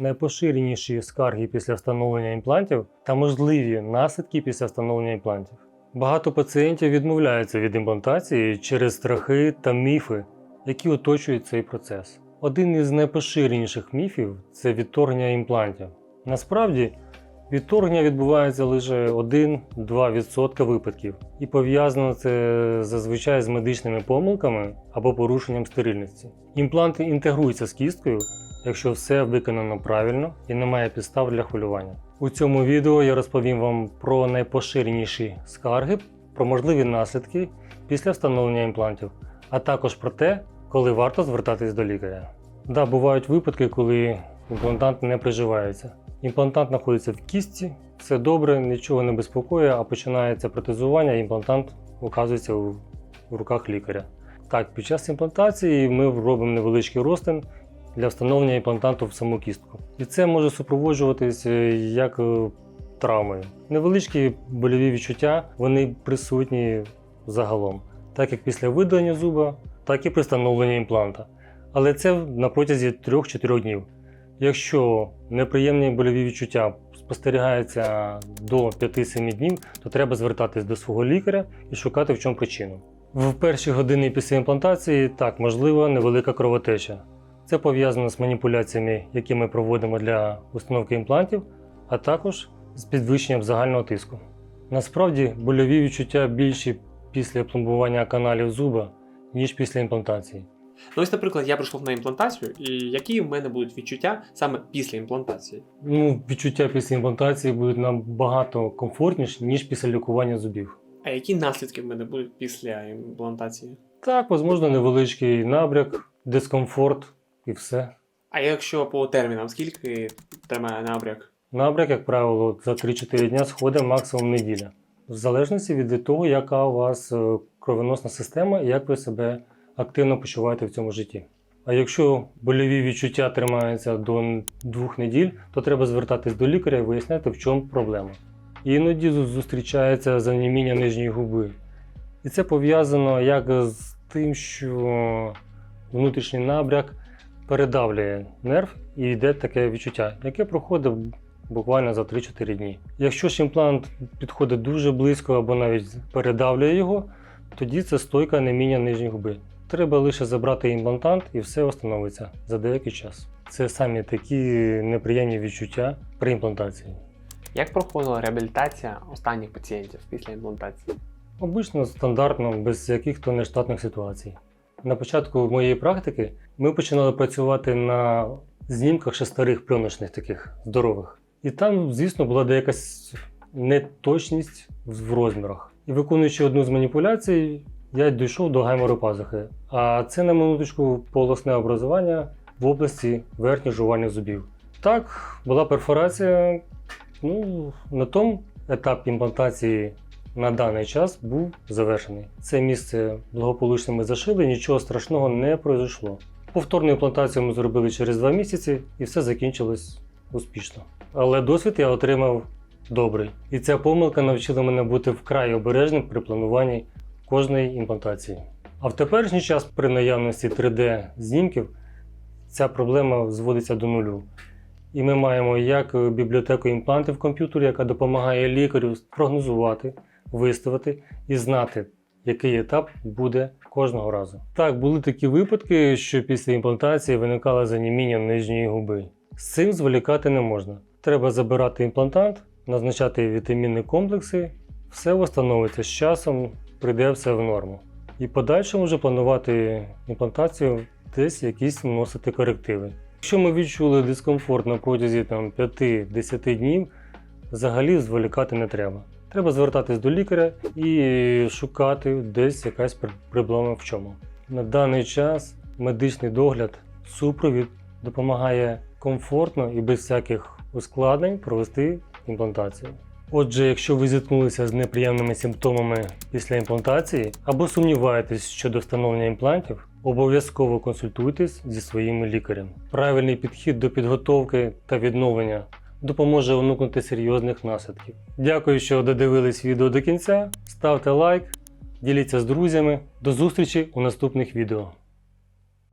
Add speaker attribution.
Speaker 1: найпоширеніші скарги після встановлення імплантів та можливі наслідки після встановлення імплантів. Багато пацієнтів відмовляються від імплантації через страхи та міфи, які оточують цей процес. Один із найпоширеніших міфів це відторгнення імплантів. Насправді, відторгнення відбувається лише 1-2% випадків, і пов'язано це зазвичай з медичними помилками або порушенням стерильності. Імпланти інтегруються з кісткою, якщо все виконано правильно і немає підстав для хвилювання. У цьому відео я розповім вам про найпоширеніші скарги, про можливі наслідки після встановлення імплантів, а також про те, коли варто звертатись до лікаря. Да, бувають випадки, коли імплантант не приживається. Імплантант знаходиться в кістці, все добре, нічого не безпокоює, а починається протезування, імплантант оказується в руках лікаря. Так, під час імплантації ми робимо невеличкий розтин для встановлення імплантанту в саму кістку. І це може супроводжуватись е, як е, травмою. Невеличкі больові відчуття вони присутні загалом, так як після видалення зуба, так і при встановленні імпланта. Але це на протязі 3-4 днів. Якщо неприємні больові відчуття спостерігаються до 5-7 днів, то треба звертатись до свого лікаря і шукати в чому причину. В перші години після імплантації так можлива невелика кровотеча. Це пов'язано з маніпуляціями, які ми проводимо для установки імплантів, а також з підвищенням загального тиску. Насправді больові відчуття більші після пломбування каналів зуба, ніж після імплантації.
Speaker 2: Ну ось, наприклад, я прийшов на імплантацію, і які в мене будуть відчуття саме після імплантації?
Speaker 1: Ну, відчуття після імплантації будуть набагато комфортніші, ніж після лікування зубів.
Speaker 2: А які наслідки в мене будуть після імплантації?
Speaker 1: Так, можливо, невеличкий набряк, дискомфорт і все.
Speaker 2: А якщо по термінам, скільки тримає набряк?
Speaker 1: Набряк, як правило, за 3-4 дня сходить максимум неділя. В залежності від того, яка у вас е, кровоносна система і як ви себе активно почуваєте в цьому житті. А якщо больові відчуття тримаються до двох неділь, то треба звертатись до лікаря і виясняти, в чому проблема. Іноді зустрічається заніміння нижньої губи. І це пов'язано як з тим, що внутрішній набряк передавлює нерв і йде таке відчуття, яке проходить буквально за 3-4 дні. Якщо ж імплант підходить дуже близько або навіть передавлює його, тоді це стойка неміння нижньої губи. Треба лише забрати імплантант і все встановиться за деякий час. Це самі такі неприємні відчуття при імплантації.
Speaker 2: Як проходила реабілітація останніх пацієнтів після імплантації?
Speaker 1: Обично стандартно, без яких-то нештатних ситуацій. На початку моєї практики ми починали працювати на знімках ще старих пленочних таких здорових. І там, звісно, була деякась неточність в розмірах. І виконуючи одну з маніпуляцій, я дійшов до гаймору пазухи. А це на минуточку полосне образування в області верхніх жувальних зубів. Так, була перфорація. Ну, на тому етап імплантації на даний час був завершений. Це місце благополучно ми зашили, нічого страшного не пройшло. Повторну імплантацію ми зробили через два місяці і все закінчилось успішно. Але досвід я отримав добрий. І ця помилка навчила мене бути вкрай обережним при плануванні кожної імплантації. А в теперішній час при наявності 3D-знімків ця проблема зводиться до нулю. І ми маємо як бібліотеку імплантів в комп'ютері, яка допомагає лікарю прогнозувати, виставити і знати, який етап буде кожного разу. Так, були такі випадки, що після імплантації виникало заніміння нижньої губи. З цим зволікати не можна. Треба забирати імплантант, назначати вітамінні комплекси, все встановиться з часом, прийде все в норму. І подальшому вже планувати імплантацію, десь якісь вносити корективи. Якщо ми відчули дискомфорт на протязі там, 5-10 днів, взагалі зволікати не треба. Треба звертатись до лікаря і шукати десь якась пр- проблема в чому. На даний час медичний догляд, супровід допомагає комфортно і без всяких ускладнень провести імплантацію. Отже, якщо ви зіткнулися з неприємними симптомами після імплантації або сумніваєтесь щодо встановлення імплантів, обов'язково консультуйтесь зі своїм лікарем. Правильний підхід до підготовки та відновлення допоможе уникнути серйозних наслідків. Дякую, що додивились відео до кінця. Ставте лайк, діліться з друзями. До зустрічі у наступних відео.